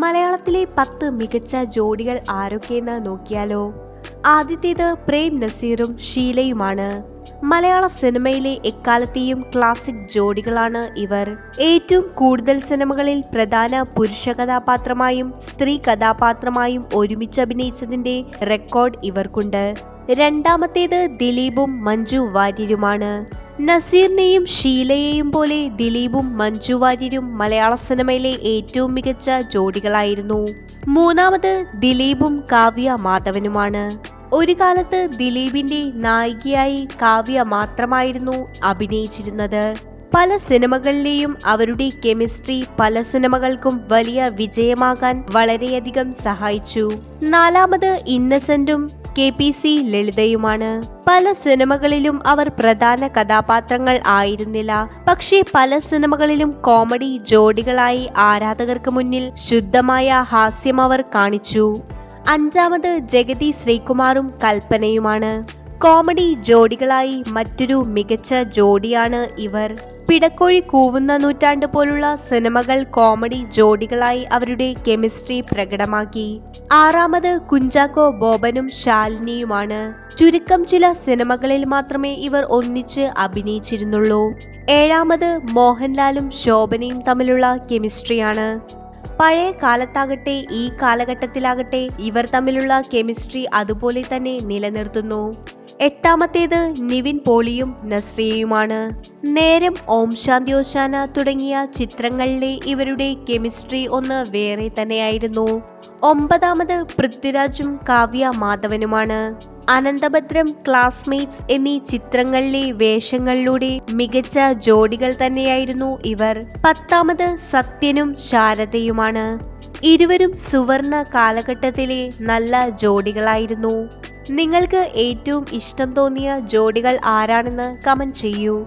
മലയാളത്തിലെ പത്ത് മികച്ച ജോഡികൾ ആരൊക്കെയെന്ന് നോക്കിയാലോ? ആദ്യത്തേത് പ്രേം നസീറും ഷീലയുമാണ്. മലയാള സിനിമയിലെ എക്കാലത്തെയും ക്ലാസിക് ജോഡികളാണ് ഇവർ. ഏറ്റവും കൂടുതൽ സിനിമകളിൽ പ്രധാന പുരുഷ കഥാപാത്രമായും സ്ത്രീ കഥാപാത്രമായും ഒരുമിച്ച് അഭിനയിച്ചതിന്റെ റെക്കോർഡ് ഇവർക്കുണ്ട്. രണ്ടാമത്തേത് ദിലീപും മഞ്ജു വാര്യരുമാണ്. നസീറിനെയും ഷീലയെയും പോലെ ദിലീപും മഞ്ജു വാര്യരും മലയാള സിനിമയിലെ ഏറ്റവും മികച്ച ജോഡികളായിരുന്നു. മൂന്നാമത് ദിലീപും കാവ്യ മാധവനുമാണ്. ഒരു കാലത്ത് ദിലീപിന്റെ നായികയായി കാവ്യ മാത്രമായിരുന്നു അഭിനയിച്ചിരുന്നത്. പല സിനിമകളിലെയും അവരുടെ കെമിസ്ട്രി പല സിനിമകൾക്കും വലിയ വിജയമാകാൻ വളരെയധികം സഹായിച്ചു. നാലാമത് ഇന്നസെന്റും കെ പി സി ലളിതയുമാണ്. പല സിനിമകളിലും അവർ പ്രധാന കഥാപാത്രങ്ങൾ ആയിരുന്നില്ല. പക്ഷേ പല സിനിമകളിലും കോമഡി ജോഡികളായി ആരാധകർക്ക് മുന്നിൽ ശുദ്ധമായ ഹാസ്യം അവർ കാണിച്ചു. അഞ്ചാമത് ജഗതി ശ്രീകുമാറും കൽപ്പനയുമാണ്. കോമഡി ജോഡികളായി മറ്റൊരു മികച്ച ജോഡിയാണ് ഇവർ. പിടക്കോഴി കൂവുന്ന നൂറ്റാണ്ട് പോലുള്ള സിനിമകൾ കോമഡി ജോഡികളായി അവരുടെ കെമിസ്ട്രി പ്രകടമാക്കി. ആറാമത് കുഞ്ചാക്കോ ബോബനും ശാലിനിയുമാണ്. ചുരുക്കം ചില സിനിമകളിൽ മാത്രമേ ഇവർ ഒന്നിച്ച് അഭിനയിച്ചിരുന്നുള്ളൂ. ഏഴാമത് മോഹൻലാലും ശോഭനയും തമ്മിലുള്ള കെമിസ്ട്രിയാണ്. പഴയ കാലത്താകട്ടെ ഈ കാലഘട്ടത്തിലാകട്ടെ ഇവർ തമ്മിലുള്ള കെമിസ്ട്രി അതുപോലെ തന്നെ നിലനിർത്തുന്നു. എട്ടാമത്തേത് നിവിൻ പോളിയും നസ്രിയയുമാണ്. നേരം ഓം ശാന്തി ഓശാന തുടങ്ങിയ ചിത്രങ്ങളിലെ ഇവരുടെ കെമിസ്ട്രി ഒന്ന് വേറെ തന്നെയായിരുന്നു. ഒമ്പതാമത് പൃഥ്വിരാജും കാവ്യ മാധവനുമാണ്. അനന്തഭദ്രം ക്ലാസ്മേറ്റ്സ് എന്നീ ചിത്രങ്ങളിലെ വേഷങ്ങളിലൂടെ മികച്ച ജോഡികൾ തന്നെയായിരുന്നു ഇവർ. പത്താമത് സത്യനും ശാരദയുമാണ്. ഇരുവരും സുവർണ കാലഘട്ടത്തിലെ നല്ല ജോഡികളായിരുന്നു. നിങ്ങൾക്ക് ഏറ്റവും ഇഷ്ടം തോന്നിയ ജോഡികൾ ആരാണെന്ന് കമന്റ് ചെയ്യൂ.